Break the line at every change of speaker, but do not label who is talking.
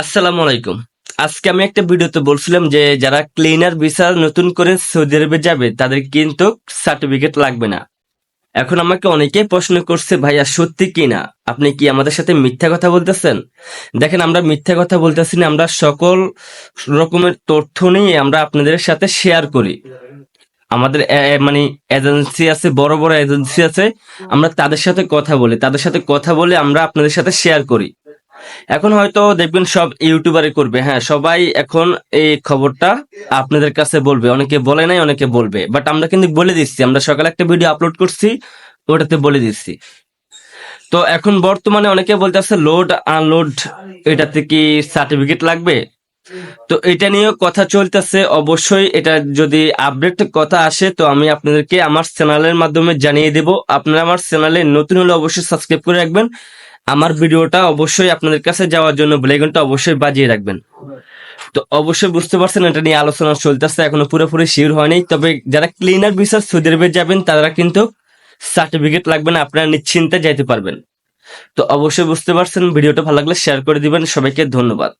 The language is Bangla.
আসসালামু আলাইকুম। আজকে আমি একটা ভিডিওতে বলছিলাম যে, যারা ক্লিনার ভিসা নতুন করে সৌদি আরবে যাবে, তাদের কিন্তু সার্টিফিকেট লাগবে না। এখন আমাকে অনেকেই প্রশ্ন করছে, ভাইয়া, সত্যি কি না? আপনি কি আমাদের সাথে মিথ্যা কথা বলতেছেন? দেখেন, আমরা মিথ্যা কথা বলতেছি না, আমরা সকল রকমের তথ্য নিয়ে আমরা আপনাদের সাথে শেয়ার করি। আমাদের মানে এজেন্সি আছে, বড় বড় এজেন্সি আছে, আমরা তাদের সাথে কথা বলি। তাদের সাথে কথা বলে আমরা আপনাদের সাথে শেয়ার করি। এখন হয়তো দেখবেন সব ইউটিউবারে করবে হ্যাঁ সবাই এখন এই খবরটা আপনাদের কাছে বলবে। অনেকে বলে নাই, অনেকে বলবে। বাট আমরা কিন্তু বলে দিচ্ছি, আমরা সকালে একটা ভিডিও আপলোড করছি, ওটাতে বলে দিচ্ছি। তো এখন বর্তমানে অনেকে বলতেছে লোড আনলোড এটাতে কি সার্টিফিকেট লাগবে? তো এটা নিয়েও কথা চলতেছে। অবশ্যই এটা যদি আপডেট কথা আসে, তো আমি আপনাদেরকে আমার চ্যানেলের মাধ্যমে জানিয়ে দেব। আপনারা আমার চ্যানেলে নতুন হলে অবশ্যই সাবস্ক্রাইব করে রাখবেন। আমার ভিডিওটা অবশ্যই আপনাদের কাছে যাওয়ার জন্য বেলাইকনটা অবশ্যই বাজিয়ে রাখবেন। তো অবশ্যই বুঝতে পারছেন, এটা নিয়ে আলোচনা চলতেছে, এখনও পুরোপুরি শিওর হয়নি। তবে যারা ক্লিনার বিচার সৌদি আরবে যাবেন, তারা কিন্তু সার্টিফিকেট লাগবে না, আপনারা নিশ্চিন্তে যাইতে পারবেন। তো অবশ্যই বুঝতে পারছেন, ভিডিওটা ভালো লাগলে শেয়ার করে দিবেন। সবাইকে ধন্যবাদ।